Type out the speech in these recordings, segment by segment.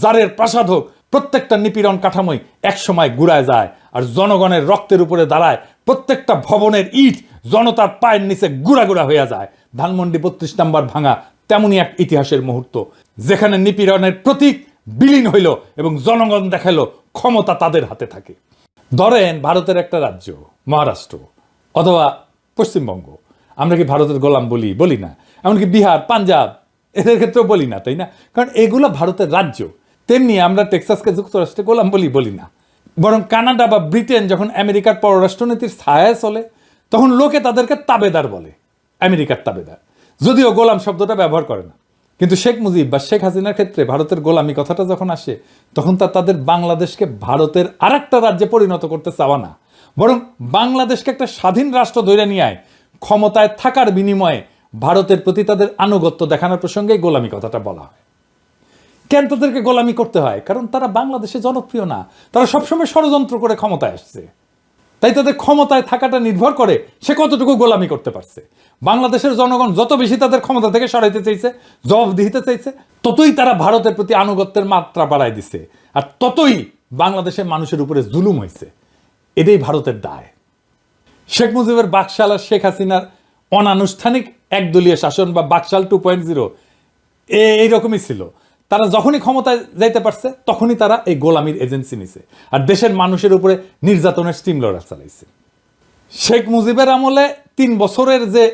জারের প্রাসাদ হোক প্রত্যেকটা নিপীড়ন কাঠামোই একসময় গুড়ায় যায় আর জনগণের রক্তের উপরে দাঁড়ায় প্রত্যেকটা ভবনের ইট জনতার পায়ের নিচে গুড়া গুড়া হয়ে যায়। ধানমন্ডি বত্রিশ নাম্বার ভাঙা তেমনই এক ইতিহাসের মুহূর্ত। যেখানে নিপীড়নের প্রতীক বিলীন হইল এবং জনগণ দেখাল ক্ষমতা তাদের হাতে থাকে। ধরেন ভারতের একটা রাজ্য, মহারাষ্ট্র অথবা পশ্চিমবঙ্গ। আমরা কি ভারতের গোলাম বলি? বলি না। এমনকি বিহার, পাঞ্জাব, এদের ক্ষেত্রেও বলি না, তাই না? কারণ এগুলো ভারতের রাজ্য। তেমনি আমরা টেক্সাসকে যুক্তরাষ্ট্রে গোলাম বলি বলি না। বরং কানাডা বা ব্রিটেন যখন আমেরিকার পররাষ্ট্রনীতির ছায়ায় চলে, তখন লোকে তাদেরকে তাবেদার বলে, আমেরিকার তাবেদার। যদিও গোলাম শব্দটা ব্যবহার করে না। কিন্তু শেখ মুজিব বা শেখ হাসিনার ক্ষেত্রে ভারতের গোলামি কথাটা যখন আসে, তখন তা তাদের বাংলাদেশকে ভারতের আর একটা রাজ্যে পরিণত করতে চাওয়া না। বরং বাংলাদেশকে একটা স্বাধীন রাষ্ট্র ধরে নিয়ে ক্ষমতায় থাকার বিনিময়ে ভারতের প্রতি তাদের আনুগত্য দেখানোর প্রসঙ্গে গোলামি কথাটা বলা হয়। কেন তাদেরকে গোলামি করতে হয়? কারণ তারা বাংলাদেশে জনপ্রিয় না। তারা সবসময় ষড়যন্ত্র করে ক্ষমতায় আসছে। তাই তাদের ক্ষমতায় থাকাটা নির্ভর করে সে কতটুকু গোলামি করতে পারছে। বাংলাদেশের জনগণ যত বেশি তাদের ক্ষমতা থেকে সরাইতে চাইছে, জবাবদিহিতে চাইছে, ততই তারা ভারতের প্রতি আনুগত্যের মাত্রা বাড়ায় দিছে। আর ততই বাংলাদেশের মানুষের উপরে জুলুম হয়েছে এটাই ভারতের দায়। শেখ মুজিবের বাকশাল আর শেখ হাসিনার অনানুষ্ঠানিক একদলীয় শাসন বা বাকশাল টু পয়েন্ট জিরো এইরকমই ছিল। তারা যখনই ক্ষমতায় যাইতে পারছে, তখনই তারা এই গোলামির এজেন্সি নিছে। আর দেশের মানুষের উপরে নির্যাতনের স্টিম লড়ার চালাইছে। শেখ মুজিবের আমলে তিন বছরের যে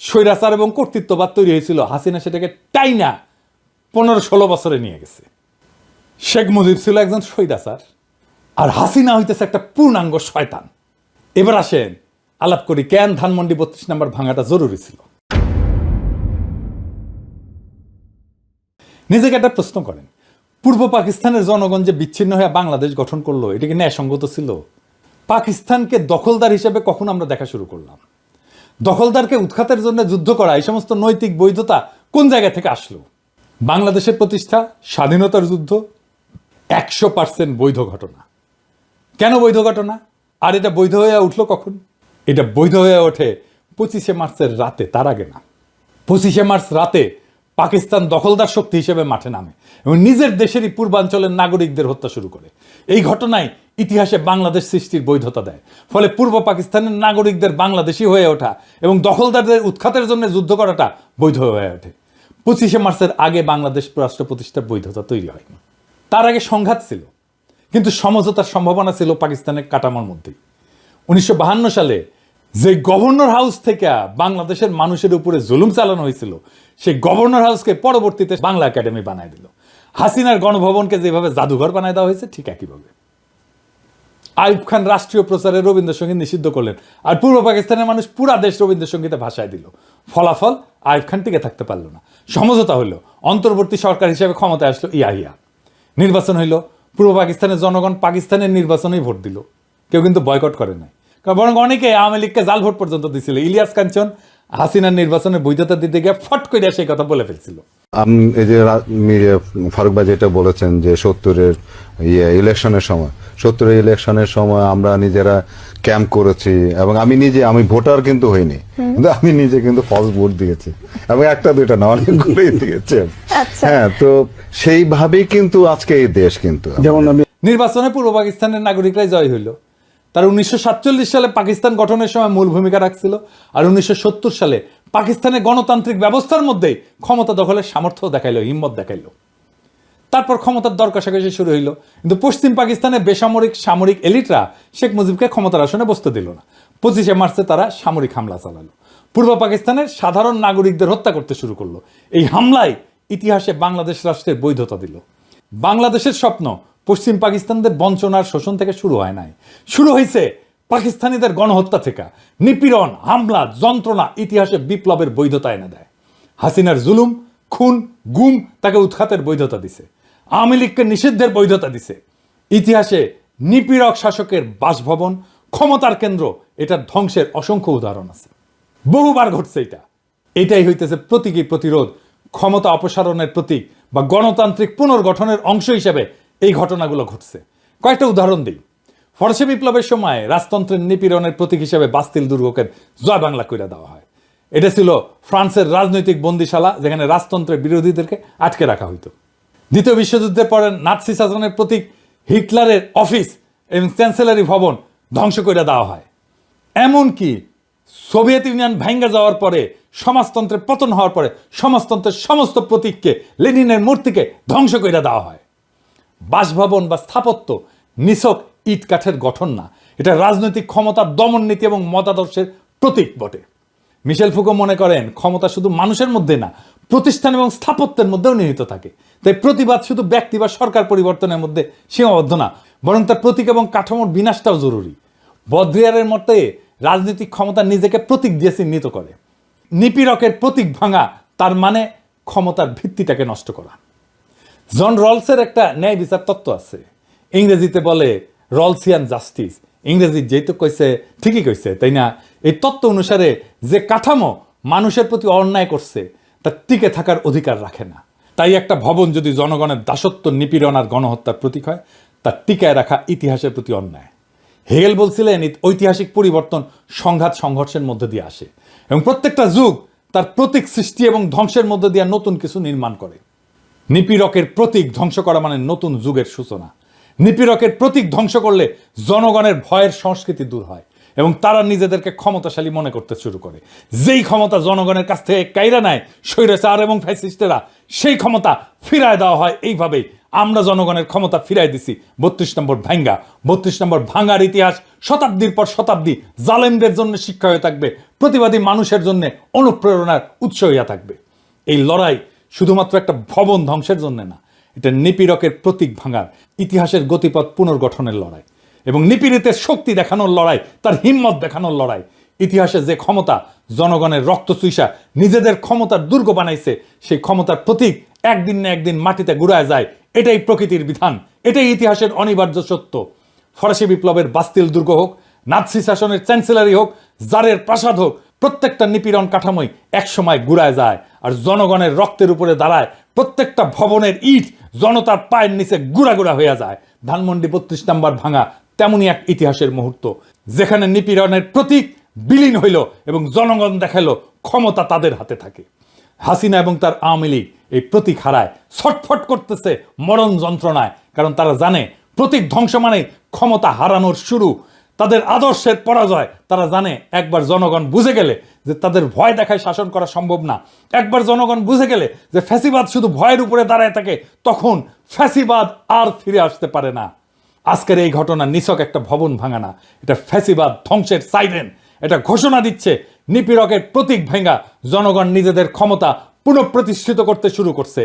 স্বৈরাচার এবং কর্তৃত্ববাদ তৈরি হয়েছিল, হাসিনা সেটাকে টাইনা পনেরো ষোলো বছরে নিয়ে গেছে। শেখ মুজিব ছিল একজন স্বৈরাচার, আর হাসিনা হইতেছে একটা পূর্ণাঙ্গ শয়তান। এবার আসেন, আলাপ করি, কেন ধানমন্ডি বত্রিশ নাম্বার ভাঙাটা জরুরি ছিল? নিজেকে একটা প্রশ্ন করেন। পূর্ব পাকিস্তানের জনগণ যে বিচ্ছিন্ন হয়ে বাংলাদেশ গঠন করল, এটা কি ন্যায়সঙ্গত ছিল? পাকিস্তানকে দখলদার হিসেবে কখন আমরা দেখা শুরু করলাম? দখলদারকে উৎখাতের জন্য যুদ্ধ করা, এই সমস্ত নৈতিক বৈধতা কোন জায়গা থেকে আসলো? বাংলাদেশের প্রতিষ্ঠা, স্বাধীনতার যুদ্ধ, একশো পার্সেন্ট বৈধ ঘটনা। কেন বৈধ ঘটনা? আর এটা বৈধ হয়ে উঠল কখন? এটা বৈধ হয়ে ওঠে পঁচিশে মার্চের রাতে, তার আগে না। পঁচিশে মার্চ রাতে পাকিস্তান দখলদার শক্তি হিসেবে মাঠে নামে এবং নিজের দেশেরই পূর্বাঞ্চলের নাগরিকদের হত্যা শুরু করে। এই ঘটনায় ইতিহাসে বাংলাদেশ সৃষ্টির বৈধতা দেয়। ফলে পূর্ব পাকিস্তানের নাগরিকদের বাংলাদেশি হয়ে ওঠা এবং দখলদারদের উৎখাতের জন্য যুদ্ধ করাটা বৈধ হয়ে ওঠে। পঁচিশে মার্চের আগে বাংলাদেশ রাষ্ট্র প্রতিষ্ঠার বৈধতা তৈরি হয়নি। তার আগে সংঘাত ছিল, কিন্তু সমঝোতার সম্ভাবনা ছিল পাকিস্তানের কাটামার মধ্যেই। উনিশশো সালে যে গভর্নর হাউস থেকে বাংলাদেশের মানুষের উপরে জুলুম চালানো হয়েছিল সেই গভর্নর হাউসকে পরবর্তীতে বাংলা একাডেমি বানায় দিল। হাসিনার গণভবনকে যেভাবে জাদুঘর বানায় দেওয়া হয়েছে, ঠিক একইভাবে। আইব খান রাষ্ট্রীয় প্রচারে রবীন্দ্রসঙ্গীত নিষিদ্ধ করলেন, আর পূর্ব পাকিস্তানের মানুষ পুরা দেশ রবীন্দ্রসঙ্গীতে ভাষায় দিল। ফলাফল আইব খান টিকে থাকতে পারল না। সমঝোতা হইল, অন্তর্বর্তী সরকার হিসেবে ক্ষমতায় আসলো ইয়াহিয়া। নির্বাচন হইল, পূর্ব পাকিস্তানের জনগণ পাকিস্তানের নির্বাচনেই ভোট দিল। কেউ কিন্তু বয়কট করে নাই। বরং অনেকে আওয়ামী লীগকে জাল ভোট পর্যন্ত দিছিল। ইলিয়াস কাঞ্চন হাসিনার নির্বাচনে বৈধতা দিতে গিয়ে ফট করে সেই কথা বলে ফেলছিল। আম- এই যে ফারুক ভাই যেটা বলেছেন যে সত্তরের ইয়ে ইলেকশনের সময়। সত্তরের ইলেকশনের সময় আমরা নিজেরা ক্যাম্প করেছি এবং আমি নিজে আমি ভোটার কিন্তু হইনি। কিন্তু আমি নিজে কিন্তু ফলস ভোট দিয়েছি। এবং একটা দুইটা না অনেকগুলোই দিয়েছি আচ্ছা। হ্যাঁ তো সেইভাবেই কিন্তু আজকে এই দেশ কিন্তু। যেমন আমি নির্বাচনে পূর্ব পাকিস্তানের নাগরিকরাই জয় হইল। তার উনিশশো সালে পাকিস্তান গঠনের সময় মূল ভূমিকা রাখছিল আর উনিশশো সত্তর সালে পাকিস্তানের গণতান্ত্রিক ব্যবস্থার মধ্যেই ক্ষমতা দখলের সামর্থ্য দেখাইলো, হিম্মত দেখাইলো। তারপর ক্ষমতার দর শুরু হইল। কিন্তু পশ্চিম পাকিস্তানের বেসামরিক, সামরিক এলিটরা শেখ মুজিবকে ক্ষমতার আসনে বসতে দিল না। পঁচিশে মার্চে তারা সামরিক হামলা চালালো। পূর্ব পাকিস্তানের সাধারণ নাগরিকদের হত্যা করতে শুরু করল। এই হামলায় ইতিহাসে বাংলাদেশ রাষ্ট্রের বৈধতা দিল। বাংলাদেশের স্বপ্ন পশ্চিম পাকিস্তানদের বঞ্চনার শোষণ থেকে শুরু হয় নাই। শুরু হয়েছে পাকিস্তানিদের গণহত্যা থেকে। নিপীড়ন, হামলা, যন্ত্রণা ইতিহাসে বিপ্লবের বৈধতা এনে দেয়। হাসিনার জুলুম, খুন, গুম তাকে উৎখাতের বৈধতা দিছে। আওয়ামী লীগকে নিষিদ্ধের বৈধতা দিছে। ইতিহাসে নিপীড়ক শাসকের বাসভবন, ক্ষমতার কেন্দ্র এটার ধ্বংসের অসংখ্য উদাহরণ আছে। বহুবার ঘটছে এটা। এটাই হইতেছে প্রতীকী প্রতিরোধ, ক্ষমতা অপসারণের প্রতীক বা গণতান্ত্রিক পুনর্গঠনের অংশ হিসেবে এই ঘটনাগুলো ঘটছে। কয়েকটা উদাহরণ দিই। ফরাসি বিপ্লবের সময় রাজতন্ত্রের নিপীড়নের প্রতীক হিসেবে বাস্তিল দুর্গকে জয় বাংলা কইরা দেওয়া হয়। এটা ছিল ফ্রান্সের রাজনৈতিক বন্দিশালা যেখানে রাজতন্ত্রের বিরোধীদেরকে আটকে রাখা হইতো। দ্বিতীয় বিশ্বযুদ্ধের পরে নাৎসি শাসনের প্রতীক হিটলারের অফিস এবং চ্যান্সেলারি ভবন ধ্বংস করে দেওয়া হয়। এমনকি সোভিয়েত ইউনিয়ন ভেঙ্গে যাওয়ার পরে সমাজতন্ত্রের পতন হওয়ার পরে সমাজতন্ত্রের সমস্ত প্রতীককে লেনিনের মূর্তিকে ধ্বংস করে দেওয়া হয়। বাসভবন বা স্থাপত্য নিছক ইট কাঠের গঠন না। এটা রাজনৈতিক ক্ষমতার দমন নীতি এবং মতাদর্শের প্রতীক বটে। মিশেল ফুকো মনে করেন, ক্ষমতা শুধু মানুষের মধ্যে না, প্রতিষ্ঠান এবং স্থাপত্যের মধ্যেও নিহিত থাকে। তাই প্রতিবাদ শুধু ব্যক্তি বা সরকার পরিবর্তনের মধ্যে সীমাবদ্ধ না, বরং তার প্রতীক এবং কাঠামোর বিনাশটাও জরুরি। বদ্রিয়ারের মতে, রাজনৈতিক ক্ষমতা নিজেকে প্রতীক দিয়ে চিহ্নিত করে। নিপীড়কের প্রতীক ভাঙা, তার মানে ক্ষমতার ভিত্তিটাকে নষ্ট করা। জন রলসের একটা ন্যায় বিচার তত্ত্ব আছে। ইংরেজিতে বলে রলসিয়ান জাস্টিস। ইংরেজি যেই তো কইছে, ঠিকই কইছে, তাই না? এই তত্ত্ব অনুসারে যে কাঠামো মানুষের প্রতি অন্যায় করছে তার টিকে থাকার অধিকার রাখে না। তাই একটা ভবন যদি জনগণের দাসত্ব নিপীড়ন আর গণহত্যার প্রতীক হয় তার টিকায় রাখা ইতিহাসের প্রতি অন্যায়। হেগেল বলছিলেন ঐতিহাসিক পরিবর্তন সংঘাত সংঘর্ষের মধ্যে দিয়ে আসে এবং প্রত্যেকটা যুগ তার প্রতীক সৃষ্টি এবং ধ্বংসের মধ্যে দিয়ে নতুন কিছু নির্মাণ করে। নিপীড়কের প্রতীক ধ্বংস করা মানে নতুন যুগের সূচনা। নিপীড়কের প্রতীক ধ্বংস করলে জনগণের ভয়ের সংস্কৃতি দূর হয় এবং তারা নিজেদেরকে ক্ষমতাশালী মনে করতে শুরু করে। যেই ক্ষমতা জনগণের কাছ থেকে কাইরা নেয়, স্বৈরাচার এবং ফ্যাসিস্টেরা, সেই ক্ষমতা ফিরায় দেওয়া হয়। এইভাবেই আমরা জনগণের ক্ষমতা ফিরাই দিছি। বত্রিশ নম্বর ভাঙ্গা। বত্রিশ নম্বর ভাঙ্গার ইতিহাস শতাব্দীর পর শতাব্দী জালেমদের জন্য শিক্ষা হয়ে থাকবে, প্রতিবাদী মানুষের জন্য অনুপ্রেরণার উৎস হইয়া থাকবে। এই লড়াই শুধুমাত্র একটা ভবন ধ্বংসের জন্য না, এটা নিপীড়কের প্রতীক ভাঙার ইতিহাসের গতিপথ পুনর্গঠনের লড়াই এবং নিপীড়িতের শক্তি দেখানোর লড়াই, তার হিম্মত দেখানোর লড়াই। ইতিহাসে যে ক্ষমতা জনগণের রক্ত চুইসা নিজেদের ক্ষমতার দুর্গ বানাইছে, সেই ক্ষমতার প্রতীক একদিন না একদিন মাটিতে গুড়ায় যায়। এটাই প্রকৃতির বিধান, এটাই ইতিহাসের অনিবার্য সত্য। ফরাসি বিপ্লবের বাস্তিল দুর্গ হোক, নাৎসি শাসনের চ্যান্সেলারি হোক, জারের প্রাসাদ হোক প্রত্যেকটা নিপীড়ন কাঠামোই একসময় গুড়ায় যায় আর জনগণের রক্তের উপরে দাঁড়ায়। প্রত্যেকটা ভবনের ইট জনতার পায়ের নিচে গুড়া গুড়া হয়ে যায়। ধানমন্ডি বত্রিশ নাম্বার ভাঙা তেমনই এক ইতিহাসের মুহূর্ত, যেখানে নিপীড়নের প্রতীক বিলীন হইল এবং জনগণ দেখাল ক্ষমতা তাদের হাতে থাকে। হাসিনা এবং তার আওয়ামী লীগ এই প্রতীক হারায়, ছটফট করতেছে মরণ যন্ত্রণায়, কারণ তারা জানে প্রতীক ধ্বংস মানে ক্ষমতা হারানোর শুরু। তাদের আদর্শের পরাজয়, তারা জানে একবার জনগণ বুঝে গেলে যে তাদের ভয় দেখায় শাসন করা সম্ভব না। একবার জনগণ বুঝে গেলে যে ফ্যাসিবাদ শুধু ভয়ের উপরে দাঁড়ায় থাকে, তখন ফ্যাসিবাদ আর ফিরে আসতে পারে না। আজকের এই ঘটনা নিছক একটা ভবন ভাঙা না এটা ফ্যাসিবাদ ধ্বংসের সাইরেন। এটা ঘোষণা দিচ্ছে, নিপীড়কের প্রতীক ভেঙ্গা জনগণ নিজেদের ক্ষমতা পুনঃপ্রতিষ্ঠিত করতে শুরু করছে।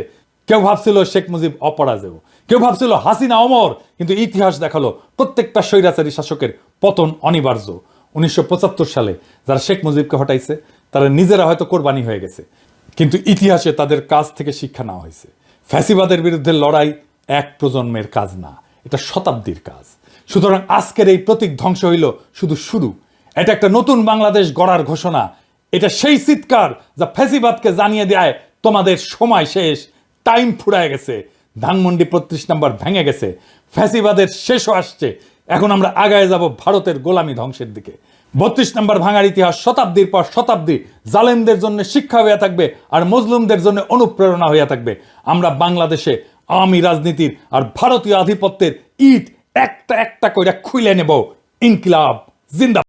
কেউ ভাবছিল শেখ মুজিব অপরাজেয়। কেউ ভাবছিল হাসিনা অমর, কিন্তু ইতিহাস দেখাল প্রত্যেকটা স্বৈরাচারী শাসকের পতন অনিবার্য। উনিশশো পঁচাত্তর সালে যারা শেখ মুজিবকে হটাইছে, তারা নিজেরা হয়তো কোরবানি হয়ে গেছে। কিন্তু ইতিহাসে তাদের কাজ থেকে শিক্ষা নেওয়া হয়েছে। ফ্যাসিবাদের বিরুদ্ধে লড়াই এক প্রজন্মের কাজ না, এটা শতাব্দীর কাজ। সুতরাং আজকের এই প্রতীক ধ্বংস হইল শুধু শুরু। এটা একটা নতুন বাংলাদেশ গড়ার ঘোষণা। এটা সেই চিৎকার যা ফ্যাসিবাদকে জানিয়ে দেয়, তোমাদের সময় শেষ, টাইম ফুরায় গেছে, ধানমন্ডি বত্রিশ নাম্বার ভেঙে গেছে, ফ্যাসিবাদের শেষও আসছে এখন আমরা আগায় যাব ভারতের গোলামি ধ্বংসের দিকে। বত্রিশ নম্বর ভাঙার ইতিহাস শতাব্দীর পর শতাব্দী জালেমদের জন্য শিক্ষা হইয়া থাকবে আর মজলুমদের জন্য অনুপ্রেরণা হইয়া থাকবে। আমরা বাংলাদেশে আওয়ামী রাজনীতির আর ভারতীয় আধিপত্যের ইট একটা একটা করে খুলে নেব। ইনকিলাব জিন্দা